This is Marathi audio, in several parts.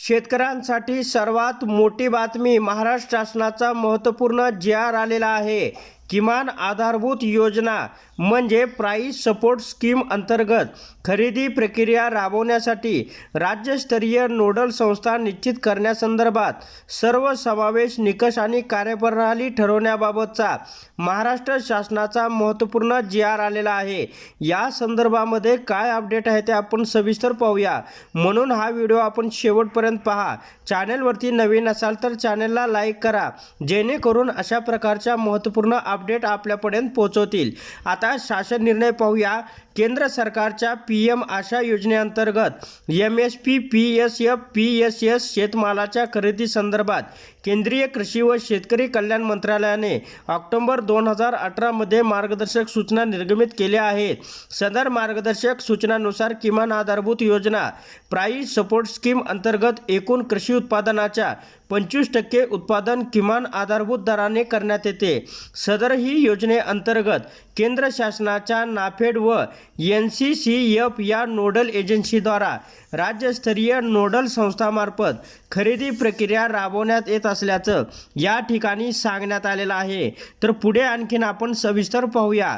शेतकऱ्यांसाठी सर्वात मोठी बातमी महाराष्ट्र शासनाचा महत्त्वपूर्ण जी आर आलेला आहे. किमान आधारभूत योजना म्हणजे प्राईस सपोर्ट स्कीम अंतर्गत खरेदी प्रक्रिया राबवण्यासाठी राज्यस्तरीय नोडल संस्था निश्चित करण्यासंदर्भात सर्व समावेश निकष आणि कार्यप्रणाली ठरवण्याबाबतचा महाराष्ट्र शासनाचा महत्त्वपूर्ण जी आर आलेला आहे. या संदर्भामध्ये काय अपडेट आहे ते आपण सविस्तर पाहूया. म्हणून हा व्हिडिओ आपण शेवटपर्यंत पहा. चॅनेलवरती नवीन असाल तर चॅनेलला लाईक करा. जेणेकरून अशा प्रकारच्या महत्त्वपूर्ण अपडेट आपल्यापर्यंत पोहोचवतील. आता शासन निर्णय पाहूया. केंद्र सरकारच्या पी एम आशा योजनेअंतर्गत M S P P S F P S S शेतमालाच्या खरेदी संदर्भात केंद्रीय कृषी व शेतकरी कल्याण मंत्रालयाने ऑक्टोबर दोन हजार अठरामध्ये मार्गदर्शक सूचना निर्गमित केल्या आहेत. सदर मार्गदर्शक सूचनानुसार किमान आधारभूत योजना प्राईस सपोर्ट स्कीम अंतर्गत एकूण कृषी उत्पादनाच्या पंचवीस टक्के उत्पादन किमान आधारभूत दराने करण्यात येते. सदर ही योजनेअंतर्गत केंद्र शासनाच्या नाफेड व एन सी सी एफ या नोडल एजन्सीद्वारा राज्यस्तरीय नोडल संस्थामार्फत खरेदी प्रक्रिया राबवण्यात येत असल्याचं या ठिकाणी सांगण्यात आलेलं आहे. तर पुढे आणखीन आपण सविस्तर पाहूया.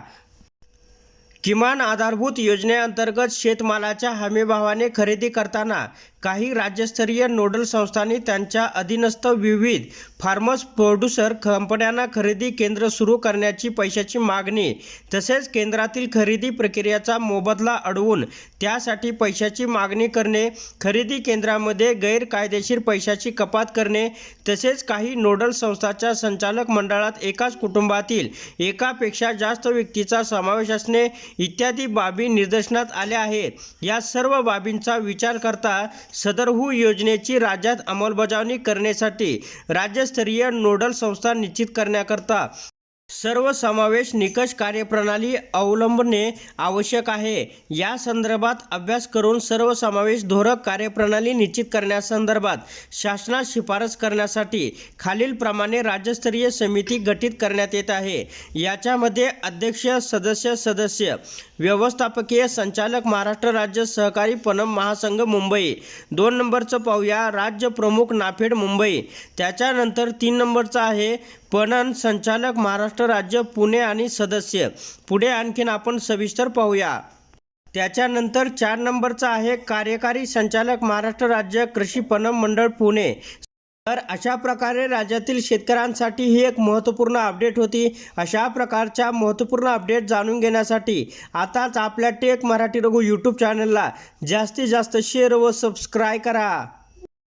किमान आधारभूत योजनेअंतर्गत शेतमालाच्या हमीभावाने खरेदी करताना काही राज्यस्तरीय नोडल संस्थांनी त्यांच्या अधीनस्थ विविध फार्मर्स प्रोड्युसर कंपन्यांना खरेदी केंद्र सुरू करण्याची पैशाची मागणी तसेच केंद्रातील खरेदी प्रक्रियेचा मोबदला अडवून त्यासाठी पैशाची मागणी करणे खरेदी केंद्रामध्ये गैरकायदेशीर पैशाची कपात करणे तसेच काही नोडल संस्थाच्या संचालक मंडळात एकाच कुटुंबातील एकापेक्षा जास्त व्यक्तीचा समावेश असणे इत्यादी बाबी निदर्शनात आल्या आहेत. या सर्व बाबींचा विचार करता सदरहू योजनेची राज्यात अंमलबजावणी करण्यासाठी राज्यस्तरीय नोडल संस्था निश्चित करण्याकरता सर्व समावेश निकष कार्यप्रणाली अवलंबणे आवश्यक आहे. या संदर्भात अभ्यास करून सर्व समावेश धोरक कार्यप्रणाली निश्चित करण्यासंदर्भात शासनास शिफारस करण्यासाठी खालीलप्रमाणे राज्यस्तरीय समिती गठीत करण्यात येत आहे. याच्यामध्ये अध्यक्ष सदस्य सदस्य व्यवस्थापकीय संचालक महाराष्ट्र राज्य सहकारी पणन महासंघ मुंबई. दोन नंबरचं पाहूया. राज्य प्रमुख नाफेड मुंबई. त्याच्यानंतर तीन नंबरचं आहे पणन संचालक महाराष्ट्र राज्य पुणे आणि सदस्य. पुढे आणखीन आपण सविस्तर पाहूया. त्याच्यानंतर चार नंबरचा आहे कार्यकारी संचालक महाराष्ट्र राज्य कृषी पणन मंडळ पुणे. तर अशा प्रकारे राज्यातील शेतकऱ्यांसाठी ही एक महत्त्वपूर्ण अपडेट होती. अशा प्रकारच्या महत्त्वपूर्ण अपडेट जाणून घेण्यासाठी आताच आपल्या टेक मराठी रघु यूट्यूब चॅनलला जास्तीत जास्त शेअर व सबस्क्राईब करा.